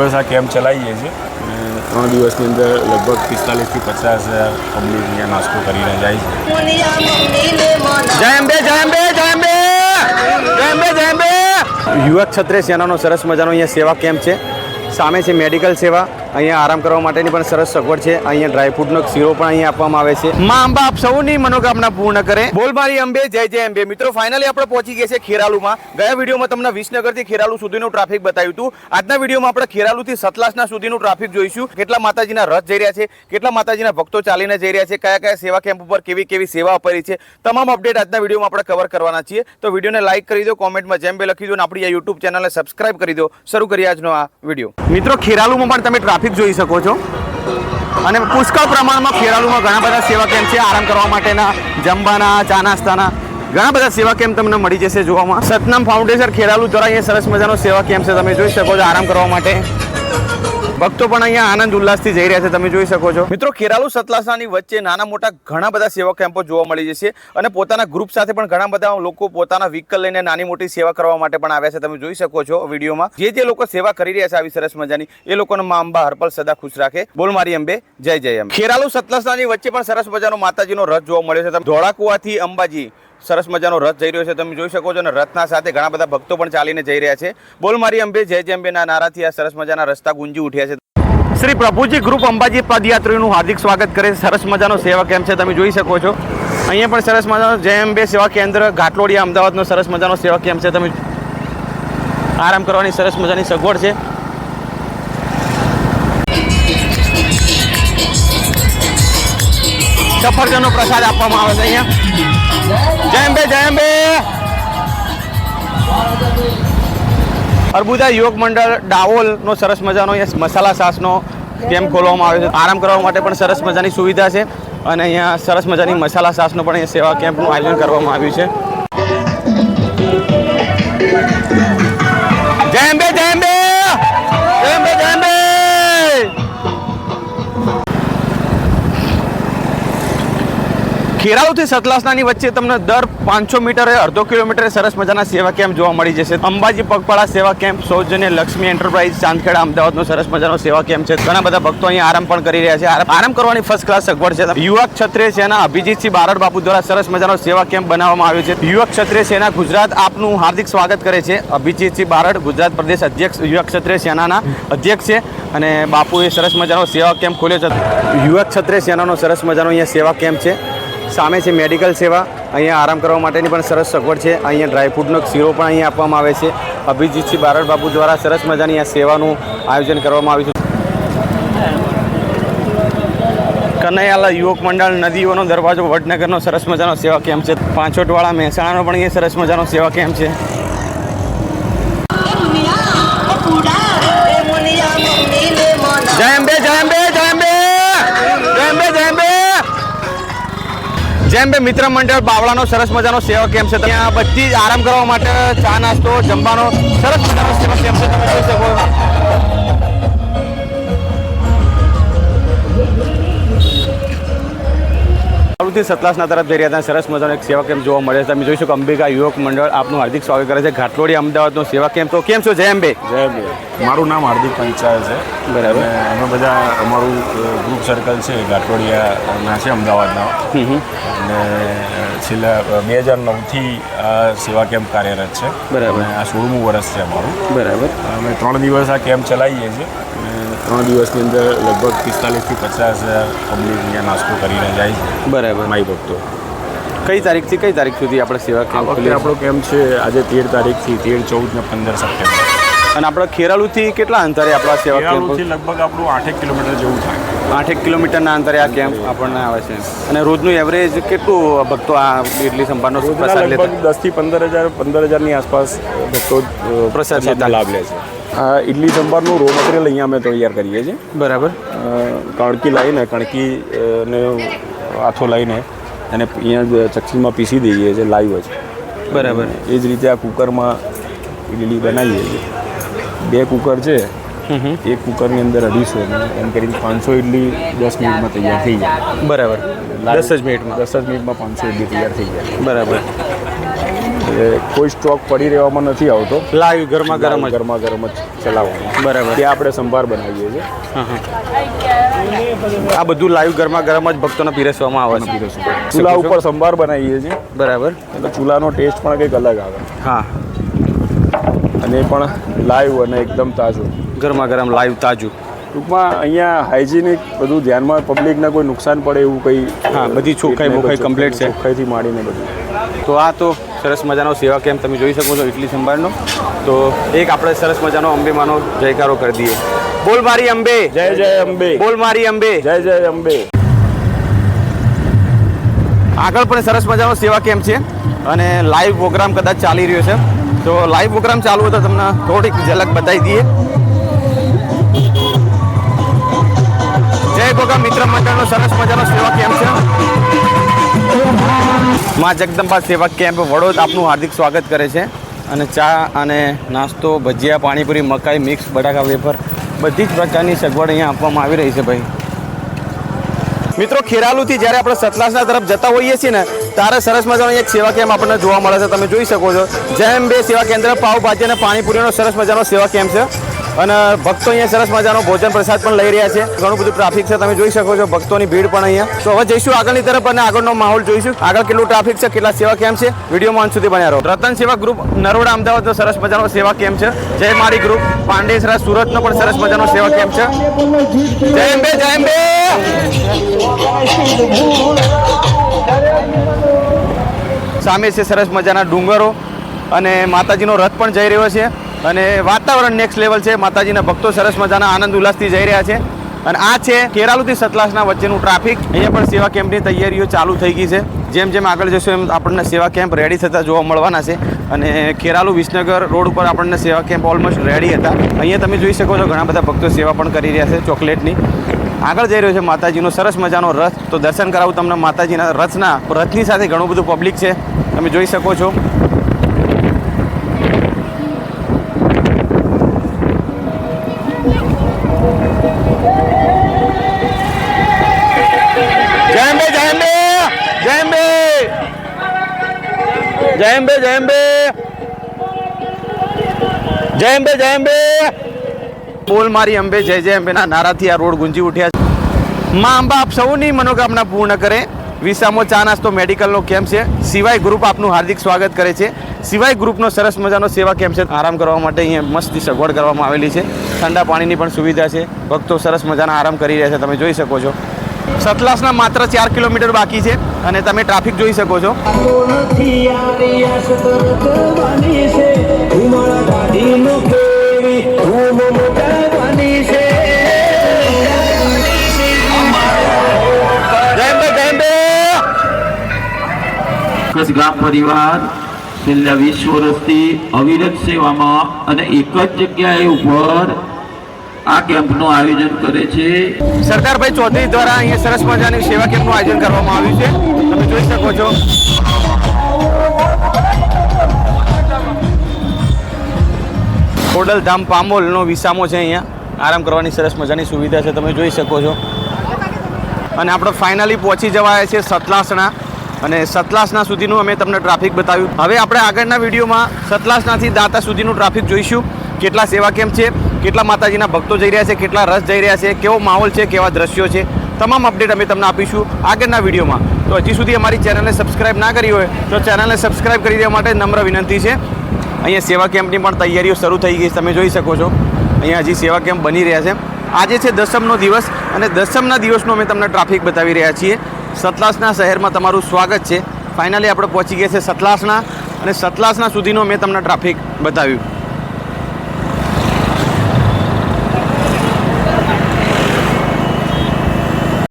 દિવસ આ કેમ્પ ચલાવીએ છીએ. ત્રણ દિવસની અંદર લગભગ પિસ્તાલીસથી પચાસ પબ્લિક અહીંયા નાસ્તો કરીને જાય છે. જય અંબે જય અંબે જય અંબે! જય યુવક છત્રે સેનાનો સરસ મજાનો અહીંયા સેવા કેમ્પ છે. સામે છે મેડિકલ સેવા. અહીંયા આરામ કરવા માટેની પણ સરસ સગવડ છે. અહીંયા ડ્રાયફ્રૂટનો શીરો પણ અહીંયા આપવામાં આવે છે. માં અંબા આપ સૌની મનોકામના પૂર્ણ કરે. બોલ મારી અંબે, જય જય અંબે. મિત્રો ફાઇનલી આપણે પહોંચી ગયા છે ખેરાલુમાં. ગયા વિડીયોમાં તમને વિસનગરથી ખેરાલુ સુધીનું ટ્રાફિક બતાવ્યું હતું. આજના વિડીયોમાં આપણે ખેરાલુથી સતલાસના સુધીનું ટ્રાફિક જોઈશું. કેટલા માતાજીના રથ જઈ રહ્યા છે, કેટલા માતાજીના ભક્તો ચાલીને જઈ રહ્યા છે, કયા કયા સેવા કેમ્પ ઉપર કેવી કેવી સેવા અપાઈ છે, તમામ અપડેટ આજના વિડીયોમાં આપણે કવર કરવાના છીએ. તો વિડીયોને લાઇક કરી દો, કોમેન્ટમાં જેમ બે લખી દો અને આપણી આ યુટ્યુબ ચેનલને સબસ્ક્રાઇબ કરી દો. શરૂ કરીએ આજનો આ વીડિયો. મિત્રો, ખેરાલુમાં પણ તમે ટ્રાફિક જોઈ શકો છો. અને પુષ્કળ પ્રમાણમાં ખેરાલુમાં ઘણા બધા સેવા કેમ્પ છે આરામ કરવા માટેના, જમવાના ચા નાસ્તાના ઘણા બધા સેવા કેમ્પ તમને મળી જશે જોવામાં. સતનામ ફાઉન્ડેશન ખેરાલુ દ્વારા અહીંયા સરસ મજાનો સેવા કેમ્પ છે. તમે જોઈ શકો છો આરામ કરવા માટે. ભક્તો પણ અહીંયા આનંદ ઉલ્લાસથી જઈ રહ્યા છે, તમે જોઈ શકો છો. મિત્રો ખેરાલુ સતલાસાની વચ્ચે નાના મોટા ઘણા બધા સેવા કેમ્પો જોવા મળી જશે અને પોતાના ગ્રુપ સાથે પણ ઘણા બધા લોકો પોતાના વ્હીકલ લઈને નાની મોટી સેવા કરવા માટે પણ આવ્યા છે, તમે જોઈ શકો છો વિડીયોમાં. જે જે લોકો સેવા કરી રહ્યા છે આવી સરસ મજાની, એ લોકોનો મા અંબા હરપલ સદા ખુશ રાખે. બોલ મારી અંબે, જય જય અંબે. ખેરાલુ સતલાસાની વચ્ચે પણ સરસ મજાનો માતાજીનો રથ જોવા મળ્યો છે ધોળાકુવાથી અંબાજી સરસ મજાનો રથ જઈ રહ્યો છે. તમે જોઈ શકો છો અને રથના સાથે ઘણા બધા ભક્તો પણ ચાલીને જઈ રહ્યા છે. બોલ મારી અંબે, જય જય અંબેના નારાથી આ સરસ મજાના રસ્તા ગુંજી ઉઠ્યા છે. શ્રી પ્રભુજી ગ્રુપ અંબાજી પદયાત્રીનું હાર્દિક સ્વાગત કરે સરસ મજાનો સેવા કેમ્પ છે. તમે જોઈ શકો છો. અહીંયા પણ સરસ મજાનો જય અંબે સેવા કેન્દ્ર, ઘાટલોડિયા, અમદાવાદનો સરસ મજાનો સેવા કેમ્પ છે. તમે આરામ કરવાની સરસ મજાની સગવડ છે. સફરજનનો પ્રસાદ આપવામાં આવે છે અહીંયા. જય અંબે જય અંબે. અર્બુદા યોગ મંડળ ડાવોલનો સરસ મજાનો અહીંયા મસાલા સાસનો કેમ્પ ખોલવામાં આવ્યો છે? આરામ કરવા માટે પણ સરસ મજાની સુવિધા છે અને અહીંયા સરસ મજાની મસાલા સાસનો પણ સેવા કેમ્પનું આયોજન કરવામાં આવ્યું છે. ખેરાલુથી સતલાસનાની વચ્ચે તમને દર પાંચસો મીટરે અડધો કિલોમીટરે સરસ મજાના સેવા કેમ્પ જોવા મળી જશે. અંબાજી પગપાળા સેવા કેમ્પ, સૌજન્ય લક્ષ્મી એન્ટરપ્રાઇઝ, ચાંદખેડા, અમદાવાદનો સરસ મજાનો સેવા કેમ્પ છે. ઘણા બધા ભક્તો અહીંયા આરામ પણ કરી રહ્યા છે. આરામ કરવાની ફર્સ્ટ ક્લાસ સગવડ છે. યુવક ક્ષત્રિય સેના અભિજીતસિંહ બારડ બાપુ દ્વારા સરસ મજાનો સેવા કેમ્પ બનાવવામાં આવ્યો છે. યુવક ક્ષત્રિય સેના ગુજરાત આપનું હાર્દિક સ્વાગત કરે છે. અભિજીતસિંહ બારડ, ગુજરાત પ્રદેશ અધ્યક્ષ, યુવક ક્ષત્રિય સેનાના અધ્યક્ષ છે અને બાપુએ સરસ મજાનો સેવા કેમ્પ ખોલ્યો છે. યુવક ક્ષત્રિય સેનાનો સરસ મજાનો અહીંયા સેવા કેમ્પ છે. સામે છે મેડિકલ સેવા. અહીંયા આરામ કરવા માટેની પણ સરસ સગવડ છે. અહીંયા ડ્રાયફ્રૂટનો શીરો પણ અહીંયા આપવામાં આવે છે. અભિજીતસિંહ બારડ બાપુ દ્વારા સરસ મજાની આ સેવાનું આયોજન કરવામાં આવ્યું છે. કનૈયાલા યુવક મંડળ નદીઓનો દરવાજો વડનગરનો સરસ મજાનો સેવા કેમ્પ છે. પાંચોટવાળા મહેસાણાનો પણ અહીંયા સરસ મજાનો સેવા કેમ્પ છે. જય અંબે જેમ બે મિત્ર મંડળ બાવળાનો સરસ મજાનો સેવા કેમ્પ છે. ત્યાં બધી જ આરામ કરવા માટે ચા નાસ્તો જમવાનો સરસ મજાનો સેવા કેમ્પ છે. તમે જોઈ શકો. ચાલુથી સતલાસના તરફ જઈ રહ્યા હતા. સરસ મજાનો એક સેવા કેમ્પ જોવા મળે છે. તમે જોઈ શકો અંબિકા યુવક મંડળ આપનું હાર્દિક સ્વાગત કરે છે. ઘાટલોડી અમદાવાદનો સેવા કેમ્પ. તો કેમ છો જય અંબે? જય અંબે. મારું નામ હાર્દિક પંચાલ છે. બરાબર. અને અમે બધા અમારું ગ્રુપ સર્કલ છે ઘાટલોડિયાના છે અમદાવાદના. અને છેલ્લા બે હજાર નવથી આ સેવા કેમ્પ કાર્યરત છે. બરાબર. આ સોળમું વર્ષ છે અમારું. બરાબર. અમે ત્રણ દિવસ આ કેમ્પ ચલાવીએ છીએ. ત્રણ દિવસની અંદર લગભગ પિસ્તાલીસથી પચાસ પબ્લિક અહીંયા નાસ્તો કરીને જાય છે. બરાબર. માઈ ભક્તો. કઈ તારીખથી કઈ તારીખ સુધી આપણે સેવા કેમ્પ આપણો કેમ્પ છે આજે તેર તારીખથી તેર ચૌદ ને પંદર સપ્ટેમ્બર. અને આપણે ખેરાલુથી કેટલા અંતરે આપણા સેવા કેમ્પ? લગભગ આપણું આઠેક કિલોમીટર જેવું થાય. આઠેક કિલોમીટરના અંતરે આ કેમ્પ આપણને આવે છે. અને રોજનું એવરેજ કેટલું ભક્તો આ ઇડલી સંભારનો પ્રસાદ લેતા? દસથી પંદર હજાર પંદર હજારની આસપાસ ભક્તો પ્રસાદ. લાભ લે છે. આ ઇડલી સંભારનું રો મટીરિયલ અહીંયા અમે તૈયાર કરીએ છીએ. બરાબર. કણકી લાવીને કણકી ને આથો લઈને અને અહીંયા જ ચક્કીમાં પીસી દઈએ છીએ લાઈવ જ. બરાબર. એ જ રીતે આ કુકરમાં ઇડલી બનાવીએ છીએ. બે કુકર છે એક કુકરની અંદર અઢીસો એમ કરીને પાંચસો ઇડલી દસ મિનિટમાં તૈયાર થઈ જાય. બરાબર. દસ જ મિનિટમાં. દસ જ મિનિટમાં પાંચસો ઇડલી તૈયાર થઈ જાય. બરાબર. કોઈ સ્ટોક પડી રહેવામાં નથી આવતો. લાઈવ ગરમા ગરમ ગરમા ગરમ જ ચલાવવાનું. બરાબર. તે આપણે સંભાર બનાવીએ છીએ. આ બધું લાઈવ ગરમા ગરમ જ ભક્તોને પીરસવામાં આવે છે. ચૂલા ઉપર સંભાર બનાવીએ છીએ. બરાબર. એટલે ચૂલાનો ટેસ્ટ પણ કંઈક અલગ આવે. હા. અને પણ લાઈવ અને એકદમ તાજું. ગરમા ગરમ લાઈવ તાજું. ટૂંકમાં અહીંયા હાઇજીનિક બધું ધ્યાનમાં પબ્લિકને કોઈ નુકસાન પડે એવું કંઈ હા, બધી ચોખ્ખાઈ બોખાઈ કમ્પ્લીટ છે. ચોખ્ખાઈથી માંડીને બધું. તો આ તો સરસ મજાનો સેવા કેમ્પ તમે જોઈ શકો છો ઇડલી સંભાળનો તો એક આપણે સરસ મજાનો અંબેમાનો જયકારો કરી દઈએ. બોલ મારી અંબે. જય જય અંબે. બોલ મારી અંબે. જય જય અંબે. આગળ પણ સરસ મજાનો સેવા કેમ્પ છે અને લાઈવ પ્રોગ્રામ કદાચ ચાલી રહ્યો છે. તો લાઈવ પ્રોગ્રામ ચાલુ હોય તો તમને થોડીક ઝલક બતાવી દઈએ. જય સરસ મજાનો સેવા કેમ્પ છે? માં જગદંબા સેવા કેમ્પ વડોદ આપનું હાર્દિક સ્વાગત કરે છે. અને ચા અને નાસ્તો, ભજીયા, પાણીપુરી, મકાઈ, મિક્સ, બટાકા, વેફર, બધી જ પ્રકારની સગવડ અહીંયા આપવામાં આવી રહી છે ભાઈ. મિત્રો, ખેરાલુથી જ્યારે આપણે સતલાસના તરફ જતા હોઈએ છીએ ને, ત્યારે સરસ મજાનો એક સેવા કેમ્પ આપણને જોવા મળે છે. તમે જોઈ શકો છો. જેમ બે સેવા કેન્દ્ર, પાવભાજી અને પાણીપુરીનો સરસ મજાનો સેવા કેમ્પ છે. અને ભક્તો અહીંયા સરસ મજાનો ભોજન પ્રસાદ પણ લઈ રહ્યા છે. ઘણું બધું ટ્રાફિક છે, તમે જોઈ શકો છો, ભક્તોની ભીડ પણ અહીંયા. તો હવે જઈશું આગળની તરફ અને આગળનો માહોલ જોઈશું. આગળ કેટલું ટ્રાફિક છે, કેટલા સેવા કેમ્પ છે વિડીયોમાં અંત સુધી બન્યા રહો. રતન સેવા ગ્રુપ નરોડા અમદાવાદનો સરસ મજાનો સેવા કેમ્પ છે? જય મારી ગ્રુપ પાંડેસરા સુરતનો પણ સરસ મજાનો સેવા કેમ્પ છે? જય અંબે જય અંબે! સામે છે સરસ મજાના ડુંગરો અને માતાજીનો રથ પણ જઈ રહ્યો છે. અને વાતાવરણ નેક્સ્ટ લેવલ છે. માતાજીના ભક્તો સરસ મજાના આનંદ ઉલ્લાસથી જઈ રહ્યા છે. અને આ છે કેરાલુથી સતલાસના વચ્ચેનું ટ્રાફિક અહીંયા પણ સેવા કેમ્પની તૈયારીઓ ચાલુ થઈ ગઈ છે. જેમ જેમ આગળ જશું એમ આપણને સેવા કેમ્પ રેડી થતા જોવા મળવાના છે. અને ખેરાલુ વિસનગર રોડ ઉપર આપણને સેવા કેમ્પ ઓલમોસ્ટ રેડી હતા. અહીંયા તમે જોઈ શકો છો ઘણા બધા ભક્તો સેવા પણ કરી રહ્યા છે ચોકલેટની. આગળ જઈ રહ્યો છે માતાજીનો સરસ મજાનો રથ. તો દર્શન કરાવું તમને માતાજીના રથના, રથની સાથે ઘણું બધું પબ્લિક છે. તમે જોઈ શકો છો. જય અંબે જય અંબે. જય અંબે જય અંબે. બોલ મારી અંબે, જય જય અંબેના નારાથી આ રોડ ગુંજી ઉઠ્યા છે. માં અંબા, આપ સૌની મનોકામના પૂર્ણ કરે. વિસામો ચા નાસ્તો મેડિકલનો કેમ્પ છે. સિવાય ગ્રુપ આપનું હાર્દિક સ્વાગત કરે છે. સિવાય ગ્રુપનો સરસ મજાનો સેવા કેમ્પ છે. આરામ કરવા માટે અહીંયા મસ્તી સગવડ કરવામાં આવેલી છે. ઠંડા પાણીની પણ સુવિધા છે. ભક્તો સરસ મજાના આરામ કરી રહ્યા છે. તમે જોઈ શકો છો. સતલાસના માત્ર ચાર કિલોમીટર બાકી છે અને તમે ટ્રાફિક જોઈ શકો છો. ગામ પરિવાર છેલ્લા વીસ વર્ષથી અવિરત સેવામાં અને એક જ જગ્યાએ ઉપર આ કેમ્પનું આયોજન કરે છે. સરદારભાઈ ચૌધરી દ્વારા અહીંયા સરસ મજાની સેવા કેમ્પનું આયોજન કરવામાં આવ્યું છે. તમે જોઈ શકો છો. ખોડલધામ પામોલનો વિસામો છે અહીંયા. આરામ કરવાની સરસ મજાની સુવિધા છે, તમે જોઈ શકો છો. અને આપણે ફાઇનલી પહોંચી જવાયા છે સતલાસણા. અને સતલાસના સુધીનું અમે તમને ટ્રાફિક બતાવ્યું. હવે આપણે આગળના વિડીયોમાં સતલાસનાથી દાતા સુધીનું ટ્રાફિક જોઈશું. કેટલા સેવા કેમ્પ છે કેટલા માતાજીના ભક્તો જઈ રહ્યા છે, કેટલા રસ જઈ રહ્યા છે, કેવો માહોલ છે, કેવા દ્રશ્યો છે, તમામ અપડેટ અમે તમને આપીશું આગળના વિડીયોમાં. તો હજી સુધી અમારી ચેનલને સબસ્ક્રાઈબ ના કરી હોય, તો ચેનલને સબસ્ક્રાઈબ કરી દેવા માટે નમ્ર વિનંતી છે. અહીંયા સેવા કેમ્પની પણ તૈયારીઓ શરૂ થઈ ગઈ તમે જોઈ શકો છો. અહીંયા હજી સેવા કેમ્પ બની રહ્યા છે. આજે છે દસમનો દિવસ અને દસમના દિવસનો અમે તમને ટ્રાફિક બતાવી રહ્યા છીએ. સતલાસના શહેરમાં તમારું સ્વાગત છે. ફાઇનલી આપણે પહોંચી ગયા છે સતલાસના અને સતલાસના સુધીનો મેં તમને ટ્રાફિક બતાવ્યું.